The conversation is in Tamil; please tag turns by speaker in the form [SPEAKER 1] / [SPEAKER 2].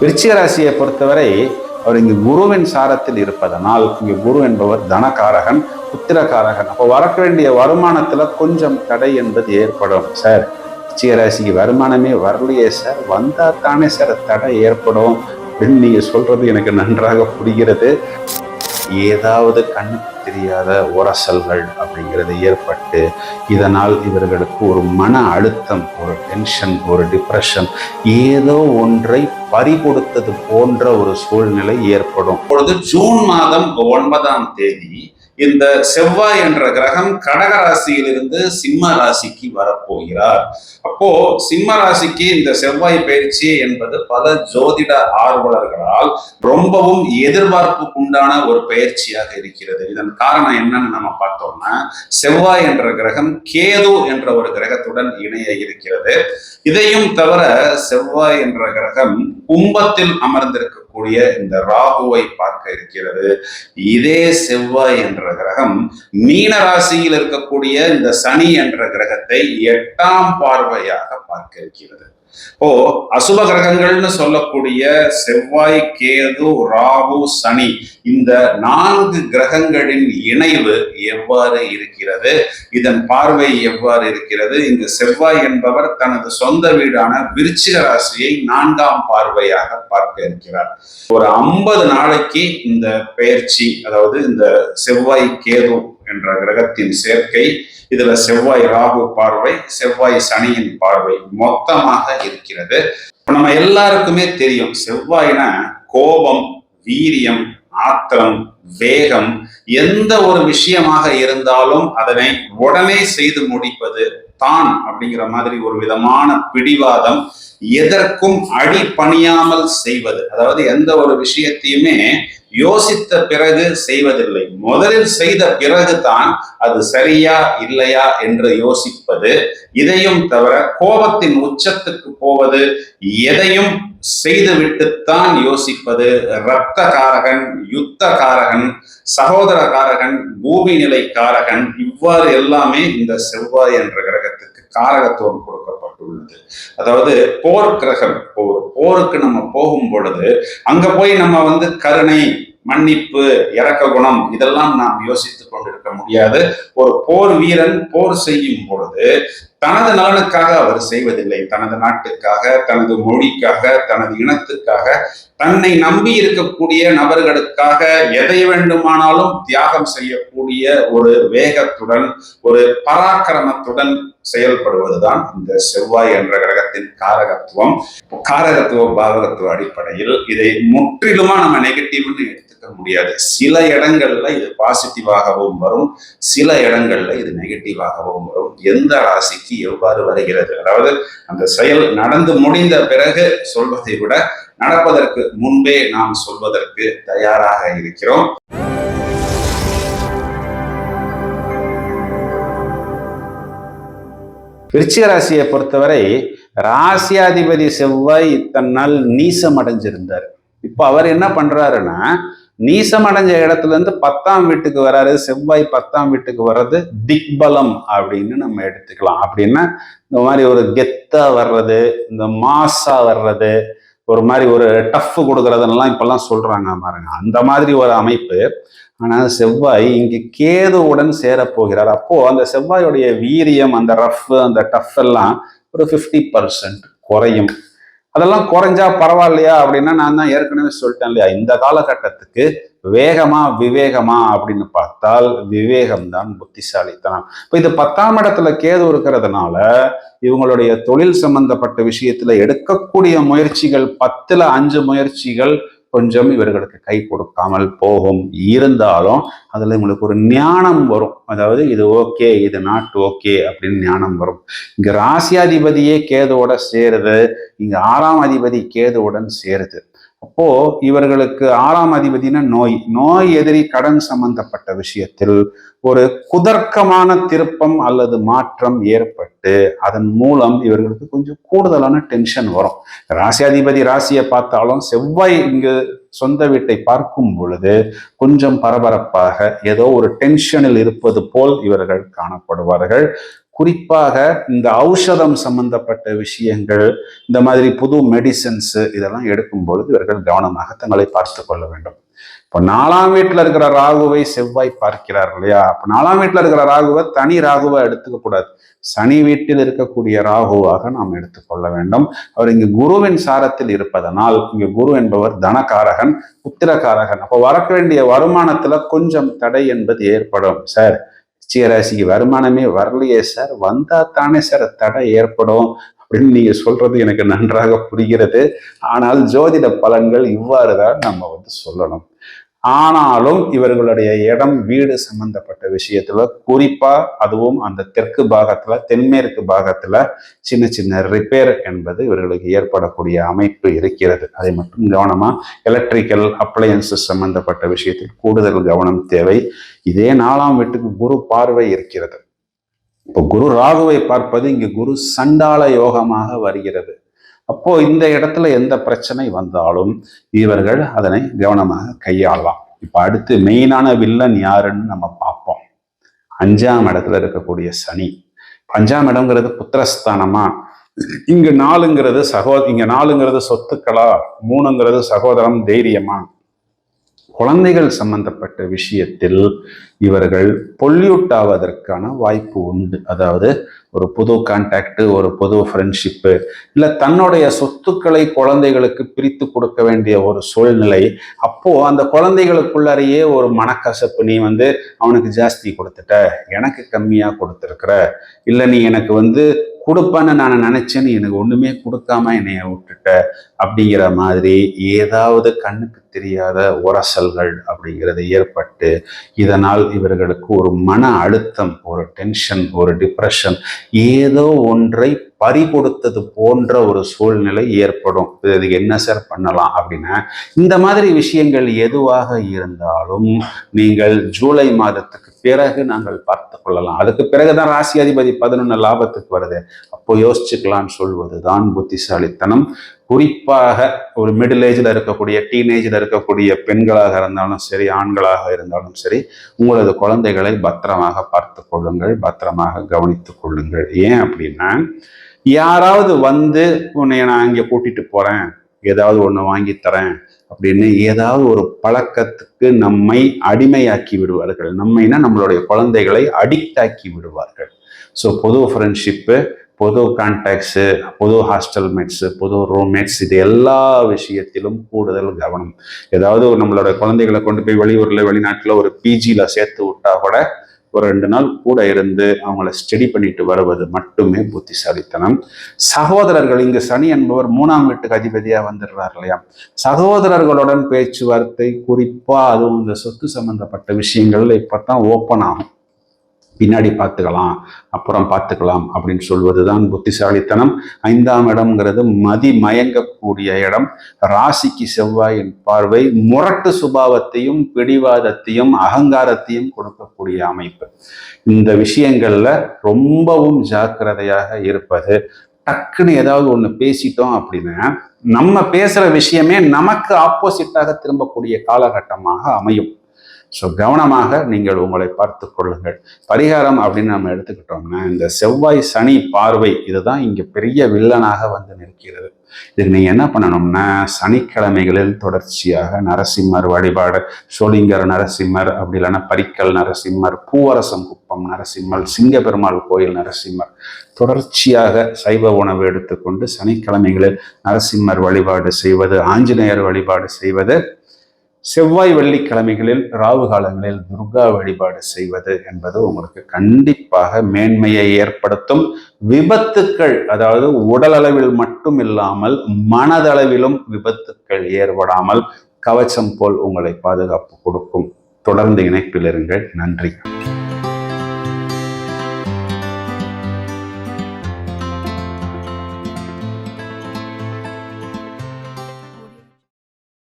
[SPEAKER 1] விருச்சிக ராசியை பொறுத்தவரை அவர் இங்கு குருவின் சாரத்தில் இருப்பதனால் இங்கு குரு என்பவர் தனகாரகன் புத்திரகாரகன். அப்போ வரக்க வேண்டிய வருமானத்துல கொஞ்சம் தடை என்பது ஏற்படும் சார். விருச்சிக ராசிக்கு வருமானமே வரலையே சார். வந்தா தானே சார் தடை ஏற்படும் அப்படின்னு நீங்க சொல்றது எனக்கு நன்றாக புரிகிறது. ஏதாவது கண்ணு தெரியாத உரசல்கள் அப்படிங்கிறது ஏற்பட்டு இதனால் இவர்களுக்கு ஒரு மன அழுத்தம் ஒரு டென்ஷன் ஒரு டிப்ரெஷன் ஏதோ ஒன்றை பறிகொடுத்தது போன்ற ஒரு சூழ்நிலை ஏற்படும்.
[SPEAKER 2] இப்பொழுது ஜூன் மாதம் ஒன்பதாம் தேதி இந்த செவ்வாய் என்ற கிரகம் கடக ராசியிலிருந்து சிம்ம ராசிக்கு வரப்போகிறார். அப்போ சிம்ம ராசிக்கு இந்த செவ்வாய் பயிற்சி என்பது பல ஜோதிட ஆர்வலர்களால் ரொம்பவும் எதிர்பார்ப்புக்குண்டான ஒரு பயிற்சியாக இருக்கிறது. இதன் காரணம் என்னன்னு நம்ம பார்த்தோம்னா செவ்வாய் என்ற கிரகம் கேது என்ற ஒரு கிரகத்துடன் இணைய இருக்கிறது. இதையும் தவிர செவ்வாய் என்ற கிரகம் கும்பத்தில் இருக்கக்கூடிய இந்த ராகுவை பார்க்க இருக்கிறது. இதே செவ்வாய் என்ற கிரகம் மீன ராசியில் இருக்கக்கூடிய இந்த சனி என்ற கிரகத்தை எட்டாம் பார்வையாக பார்க்க இருக்கிறது இப்போ அசுப கிரகங்கள்னு சொல்லக்கூடிய செவ்வாய் கேது ராகு சனி இந்த நான்கு கிரகங்களின் இணைவு எவ்வாறு இருக்கிறது? இதன் பார்வை எவ்வாறு இருக்கிறது? இந்த செவ்வாய் என்பவர் தனது சொந்த வீடான விருச்சிக ராசியை நான்காம் பார்வையாக பார்க்க இருக்கிறார். ஒரு ஐம்பது நாளைக்கு இந்த பெயர்ச்சி அதாவது இந்த செவ்வாய் கேது என்ற கிரகத்தின் சேர்க்கை இதுல செவ்வாய் ராகு பார்வை செவ்வாய் சனியின் பார்வை மொத்தமாக இருக்கிறது. நம்ம எல்லாருக்குமே தெரியும் செவ்வாய்னா கோபம் வீரியம் ஆத்திரம் வேகம் எந்த ஒரு விஷயமாக இருந்தாலும் அதனை உடனே செய்து முடிப்பது தான் அப்படிங்கிற மாதிரி ஒரு விதமான பிடிவாதம் எதற்கும் அடி பணியாமல் செய்வது. அதாவது எந்த ஒரு விஷயத்தையுமே யோசித்த பிறகு செய்வதில்லை. முதலில் செய்த பிறகுதான் அது சரியா இல்லையா என்று யோசிப்பது இதையும் தவிர கோபத்தின் உச்சத்துக்கு போவது எதையும் செய்துவிட்டுத்தான் யோசிப்பது இரத்த காரகன் யுத்த காரகன் சகோதர காரகன் பூமி நிலை காரகன் இவ்வாறு எல்லாமே இந்த செவ்வாய் என்ற கிரகத்துக்கு காரகத்துவம் உள்ளது அதாவது போர் கிரகம் போர். போருக்கு நம்ம போகும் பொழுது அங்க போய் நம்ம வந்து கருணை மன்னிப்பு இரக்க குணம் இதெல்லாம் நாம் யோசித்துக் கொண்டிருக்க முடியாது. ஒரு போர் வீரன் போர் செய்யும் பொழுது தனது நலனுக்காக அவர் செய்வதில்லை. தனது நாட்டுக்காக தனது மொழிக்காக தனது இனத்துக்காக தன்னை நம்பி இருக்கக்கூடிய நபர்களுக்காக எதை வேண்டுமானாலும் தியாகம் செய்யக்கூடிய ஒரு வேகத்துடன் ஒரு பராக்கிரமத்துடன் செயல்படுவதுதான் இந்த செவ்வாய் என்ற கிரகத்தின் காரகத்துவம். காரகத்துவ பாவகத்துவ அடிப்படையில் இதை முற்றிலுமா நம்ம நெகட்டிவ்னு எடுத்துக்க முடியாது. சில இடங்கள்ல இது பாசிட்டிவாகவும் வரும். சில இடங்கள்ல இது நெகட்டிவாகவும் வரும். எந்த ராசிக்கு எவ்வாறு வருகிறது? அதாவது அந்த செயல் நடந்து முடிந்த பிறகு சொல்வதை விட நடப்பதற்கு முன்பே நாம் சொல்வதற்கு தயாராக இருக்கிறோம்.
[SPEAKER 1] விருச்சிக ராசியை பொறுத்தவரை ராசியாதிபதி செவ்வாய் தன்னால் நீசம் அடைஞ்சிருந்தார் இப்போ அவர் என்ன பண்றாருன்னா நீசம் அடைஞ்ச இடத்துல இருந்து பத்தாம் வீட்டுக்கு வராரு செவ்வாய் பத்தாம் வீட்டுக்கு வர்றது திக்பலம் அப்படின்னு நம்ம எடுத்துக்கலாம். அப்படின்னா இந்த மாதிரி ஒரு கெத்தா வர்றது இந்த மாசா வர்றது ஒரு மாதிரி ஒரு டஃப் கொடுக்கறதுலாம் இப்பெல்லாம் சொல்றாங்க பாருங்க. அந்த மாதிரி ஒரு அமைப்பு. ஆனால் செவ்வாய் இங்கே கேதுவுடன் சேரப்போகிறார். அப்போ அந்த செவ்வாயுடைய வீரியம் அந்த ரஃப் அந்த டஃப் எல்லாம் ஒரு ஃபிஃப்டி பர்சன்ட் குறையும். அதெல்லாம் குறைஞ்சா பரவாயில்லையா அப்படின்னா நான் தான் ஏற்கனவே சொல்லிட்டேன் இல்லையா? இந்த காலகட்டத்துக்கு வேகமா விவேகமா அப்படின்னு பார்த்தால் விவேகம் தான் புத்திசாலித்தனம். இப்போ இது பத்தாம் இடத்துல கேது இருக்கிறதுனால இவங்களுடைய தொழில் சம்பந்தப்பட்ட விஷயத்துல எடுக்கக்கூடிய முயற்சிகள் பத்துல அஞ்சு முயற்சிகள் கொஞ்சம் இவர்களுக்கு கை கொடுக்காமல் போகும். இருந்தாலும் அதில் உங்களுக்கு ஒரு ஞானம் வரும். அதாவது இது ஓகே இது நாட் ஓகே அப்படின்னு ஞானம் வரும். இங்கே ராசியாதிபதியே கேதுவோட சேருது. இங்கே ஆறாம் அதிபதி கேதுவுடன் சேருது. அப்போ இவர்களுக்கு ஆறாம் அதிபதினா நோய். நோய் எதிரி கடன் சம்பந்தப்பட்ட விஷயத்தில் ஒரு குதர்க்கமான திருப்பம் அல்லது மாற்றம் ஏற்பட்டு அதன் மூலம் இவர்களுக்கு கொஞ்சம் கூடுதலான டென்ஷன் வரும். ராசியாதிபதி ராசியை பார்த்தாலும் செவ்வாய் இங்கு சொந்த வீட்டை பார்க்கும் பொழுது கொஞ்சம் பரபரப்பாக ஏதோ ஒரு டென்ஷனில் இருப்பது போல் இவர்கள் காணப்படுவார்கள். குறிப்பாக இந்த ஔஷதம் சம்பந்தப்பட்ட விஷயங்கள் இந்த மாதிரி புது மெடிசன்ஸ் இதெல்லாம் எடுக்கும் பொழுது இவர்கள் கவனமாக தங்களை பார்த்து கொள்ள வேண்டும். இப்போ நாலாம் வீட்டில் இருக்கிற ராகுவை செவ்வாய் பார்க்கிறார் இல்லையா? அப்போ நாலாம் வீட்டில் இருக்கிற ராகுவை தனி ராகுவை எடுத்துக்க கூடாது. சனி வீட்டில் இருக்கக்கூடிய ராகுவாக நாம் எடுத்துக்கொள்ள வேண்டும். அவர் இங்கு குருவின் சாரத்தில் இருப்பதனால் இங்கு குரு என்பவர் தனகாரகன் உத்திரகாரகன் அப்போ வரக்க வேண்டிய வருமானத்துல கொஞ்சம் தடை என்பது ஏற்படும் சார். நிச்சயராசிக்கு வருமானமே வரலையே சார். வந்தா தானே சார் தடை ஏற்படும் அப்படின்னு நீங்க சொல்றது எனக்கு நன்றாக புரிகிறது. ஆனால் ஜோதிட பலன்கள் இவ்வாறு தான் நம்ம வந்து சொல்லணும். ஆனாலும் இவர்களுடைய இடம் வீடு சம்பந்தப்பட்ட விஷயத்துல குறிப்பா அதுவும் அந்த தெற்கு பாகத்துல தென்மேற்கு பாகத்துல சின்ன சின்ன ரிப்பேர் என்பது இவர்களுக்கு ஏற்படக்கூடிய அமைப்பு இருக்கிறது. அதை மட்டும் கவனமா எலக்ட்ரிக்கல் அப்ளையன்சஸ் சம்பந்தப்பட்ட விஷயத்தில் கூடுதல் கவனம் தேவை. இதே நாலாம் வீட்டுக்கு குரு பார்வை இருக்கிறது. இப்போ குரு ராகுவை பார்ப்பது இங்கு குரு சண்டால யோகமாக வருகிறது. அப்போ இந்த இடத்துல எந்த பிரச்சனை வந்தாலும் இவர்கள் அதனை கவனமாக கையாளலாம். இப்ப அடுத்து மெயினான வில்லன் யாருன்னு நம்ம பார்ப்போம். அஞ்சாம் இடத்துல இருக்கக்கூடிய சனி. அஞ்சாம் இடம்ங்கிறது புத்திரஸ்தானமா? இங்க நாலுங்கிறது சகோ இங்க நாலுங்கிறது சொத்துக்களா? மூணுங்கிறது சகோதரம் தைரியமா? குழந்தைகள் சம்பந்தப்பட்ட விஷயத்தில் இவர்கள் பொல்யூட் ஆவதற்கான வாய்ப்பு உண்டு. அதாவது ஒரு புது கான்டாக்டு ஒரு புது ஃப்ரெண்ட்ஷிப்பு இல்லை தன்னுடைய சொத்துக்களை குழந்தைகளுக்கு பிரித்து கொடுக்க வேண்டிய ஒரு சூழ்நிலை அப்போ அந்த குழந்தைகளுக்குள்ளாரையே ஒரு மனக்கசப்பு நீ வந்து அவனுக்கு ஜாஸ்தி கொடுத்துட்ட எனக்கு கம்மியாக கொடுத்துருக்குற இல்லை நீ எனக்கு வந்து கொடுப்பேன்னு நான் நினைச்சேன் நீ எனக்கு ஒண்ணுமே கொடுக்காம என்னைய விட்டுட்ட அப்படிங்கிற மாதிரி ஏதாவது கண்ணுக்கு தெரியாத உரசல்கள் அப்படிங்கிறது ஏற்பட்டு இதனால் இவர்களுக்கு ஒரு மன அழுத்தம் ஒரு டென்ஷன் ஒரு டிப்ரெஷன் ஏதோ ஒன்றை பறி கொடுத்தது போன்ற ஒரு சூழ்நிலை ஏற்படும். இதுக்கு என்ன சார் பண்ணலாம் அப்படின்னா இந்த மாதிரி விஷயங்கள் எதுவாக இருந்தாலும் நீங்கள் ஜூலை மாதத்துக்கு பிறகு நாங்கள் பார்த்து கொள்ளலாம். அதுக்கு பிறகுதான் ராசி அதிபதி பதினொன்று லாபத்துக்கு வருது. அப்போ யோசிச்சுக்கலாம்னு சொல்வது தான் புத்திசாலித்தனம். குறிப்பாக ஒரு மிடில் ஏஜில் இருக்கக்கூடிய டீனேஜில் இருக்கக்கூடிய பெண்களாக இருந்தாலும் சரி ஆண்களாக இருந்தாலும் சரி உங்களது குழந்தைகளை பத்திரமாக பார்த்து கொள்ளுங்கள் பத்திரமாக கவனித்துக் கொள்ளுங்கள். ஏன் அப்படின்னா யாராவது வந்து உன்னை நான் இங்கே கூட்டிட்டு போறேன். ஏதாவது ஒன்று வாங்கி தரேன் அப்படின்னு ஏதாவது ஒரு பழக்கத்துக்கு நம்மை அடிமையாக்கி விடுவார்கள். நம்மைனா நம்மளுடைய குழந்தைகளை அடிக்ட் ஆக்கி விடுவார்கள். ஸோ பொது ஃப்ரெண்ட்ஷிப்பு பொது கான்டாக்ட்ஸு பொது ஹாஸ்டல் மேட்ஸு பொது ரூம்மேட்ஸ் இது எல்லா விஷயத்திலும் கூடுதல் கவனம். ஏதாவது நம்மளோட குழந்தைகளை கொண்டு போய் வெளியூரில் வெளிநாட்டில் ஒரு பிஜியில் சேர்த்து விட்டா கூட ஒரு ரெண்டு நாள் கூட இருந்து அவங்கள ஸ்டடி பண்ணிட்டு வருவது மட்டுமே புத்திசாலித்தனம். சகோதரர்கள் இங்கு சனி என்பவர் மூணாம் வீட்டுக்கு அதிபதியாக வந்துடுறார் இல்லையா? சகோதரர்களுடன் பேச்சுவார்த்தை குறிப்பாக அதுவும் இந்த சொத்து சம்பந்தப்பட்ட விஷயங்கள்ல இப்பதான் ஓப்பன் ஆகும். பின்னாடி பார்த்துக்கலாம் அப்புறம் பார்த்துக்கலாம் அப்படின்னு சொல்வது தான் புத்திசாலித்தனம். ஐந்தாம் இடம்ங்கிறது மதி மயங்கக்கூடிய இடம். ராசிக்கு செவ்வாயின் பார்வை முரட்டு சுபாவத்தையும் பிடிவாதத்தையும் அகங்காரத்தையும் கொடுக்கக்கூடிய அமைப்பு. இந்த விஷயங்கள்ல ரொம்பவும் ஜாக்கிரதையாக இருப்பது. டக்குன்னு ஏதாவது ஒன்று பேசிட்டோம் அப்படின்னா நம்ம பேசுற விஷயமே நமக்கு ஆப்போசிட்டாக திரும்பக்கூடிய காலகட்டமாக அமையும். ஸோ கவனமாக நீங்கள் உங்களை பார்த்து கொள்ளுங்கள். பரிகாரம் அப்படின்னு நம்ம எடுத்துக்கிட்டோம்னா இந்த செவ்வாய் சனி பார்வை இதுதான் இங்கே பெரிய வில்லனாக வந்து நிற்கிறது. இதுக்கு நீங்கள் என்ன பண்ணணும்னா சனிக்கிழமைகளில் தொடர்ச்சியாக நரசிம்மர் வழிபாடு சோளிங்கர் நரசிம்மர் அப்படி இல்லைன்னா பரிக்கல் நரசிம்மர் பூவரசம் குப்பம் நரசிம்மர் சிங்கபெருமாள் கோயில் நரசிம்மர். தொடர்ச்சியாக சைவ உணவு எடுத்துக்கொண்டு சனிக்கிழமைகளில் நரசிம்மர் வழிபாடு செய்வது ஆஞ்சநேயர் வழிபாடு செய்வது செவ்வாய் வெள்ளிக்கிழமைகளில் ராவு காலங்களில் துர்கா வழிபாடு செய்வது என்பது உங்களுக்கு கண்டிப்பாக மேன்மையை ஏற்படுத்தும். விபத்துக்கள் அதாவது உடல் அளவில் மட்டும் இல்லாமல் மனதளவிலும் விபத்துக்கள் ஏற்படாமல் கவச்சம் போல் உங்களை பாதுகாப்பு கொடுக்கும். தொடர்ந்து இணைப்பில் இருங்கள். நன்றி.